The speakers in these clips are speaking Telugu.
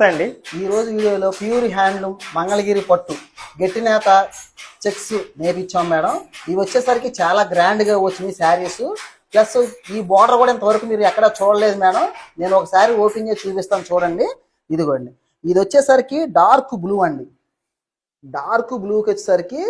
నమస్తే అండి. ఈ రోజు వీడియోలో ప్యూర్ హ్యాండ్లూమ్ మంగళగిరి పట్టు. గట్టి నేత చెక్స్ నేర్పించాం మేడం. ఇవి వచ్చేసరికి చాలా గ్రాండ్గా వచ్చినాయి వచ్చింది శారీస్. ప్లస్ ఈ బార్డర్ కూడా ఇంతవరకు మీరు ఎక్కడ చూడలేదు మేడం. నేను ఒకసారి ఓపెన్ చేసి చూపిస్తాను చూడండి. ఇదిగోండి. ఇది వచ్చేసరికి డార్క్ బ్లూ అండి. డార్క్ బ్లూకి వచ్చేసరికి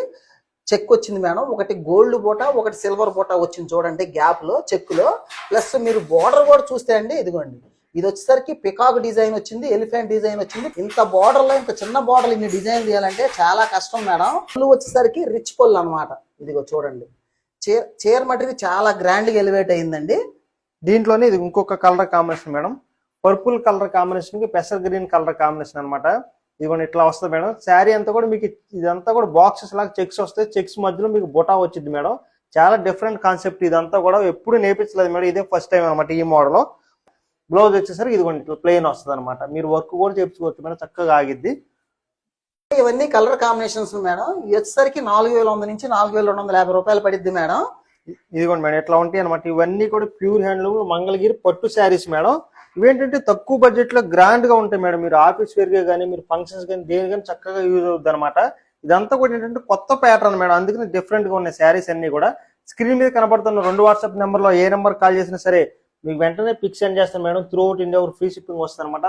చెక్ వచ్చింది మేడం. ఒకటి గోల్డ్ బూట ఒకటి సిల్వర్ బూట వచ్చింది చూడండి గ్యాప్లో చెక్లో ప్లస్ మీరు బార్డర్ కూడా చూస్తే అండి ఇదిగోండి. ఇది వచ్చేసరికి పికాక్ డిజైన్ వచ్చింది ఎలిఫెంట్ డిజైన్ వచ్చింది. ఇంత బోర్డర్లో ఇంత చిన్న బోర్డర్ ఇన్ని డిజైన్ తీయాలంటే చాలా కష్టం మేడం. పళ్ళు వచ్చేసరికి రిచ్ పళ్ళు అన్నమాట. ఇదిగో చూడండి. చీర చీర మటుకు చాలా గ్రాండ్గా ఎలివేట్ అయిందండి. దీంట్లోనే ఇది ఇంకొక colour combination madam. Purple colour కాంబినేషన్కి పెసర్ గ్రీన్ కలర్ కాంబినేషన్ అనమాట ఇదిగోండి ఇట్లా వస్తుంది మేడం. శారీ అంతా కూడా మీకు ఇదంతా కూడా బాక్సెస్ లాగా చెక్స్ వస్తాయి. చెక్స్ మధ్యలో మీకు బుటా వచ్చింది మేడం. చాలా డిఫరెంట్ కాన్సెప్ట్ ఇదంతా కూడా ఎప్పుడు నేర్పించలేదు మేడం. ఇదే ఫస్ట్ టైం అనమాట ఈ మోడల్ బ్లౌజ్ వచ్చేసరికి ఇదిగోండి ప్లెయిన్ వస్తుంది అనమాట మీరు వర్క్ కూడా చేయించుకోవచ్చు మేడం చక్కగా ఆగిద్ది. ఇవన్నీ కలర్ కాంబినేషన్స్ మేడం. వచ్చేసరికి నాలుగు వేల వంద నుంచి నాలుగు వేల రెండు వందల యాభై రూపాయలు పడిద్ది మేడం. ఇదిగోండి మేడం ఇట్లా ఉంటాయి అనమాట ఇవన్నీ కూడా ప్యూర్ హ్యాండ్లూమ్ మంగళగిరి పట్టు శారీస్ మేడం. ఇవేంటంటే తక్కువ బడ్జెట్లో గ్రాండ్గా ఉంటాయి మేడం. మీరు ఆఫీస్ వేర్గా కానీ మీరు ఫంక్షన్స్ కానీ దేని కానీ చక్కగా యూజ్ అవుతుంది అనమాట ఇదంతా కూడా ఏంటంటే కొత్త ప్యాటర్న్ మేడం. అందుకని డిఫరెంట్గా ఉన్నాయి శారీస్ అన్ని కూడా. స్క్రీన్ మీద కనబడుతున్న రెండు వాట్సాప్ నెంబర్లో ఏ నెంబర్ కాల్ చేసినా సరే మీకు వెంటనే పిక్ సెండ్ చేస్తాను madam. Throughout India free shipping వస్తుంది అనమాట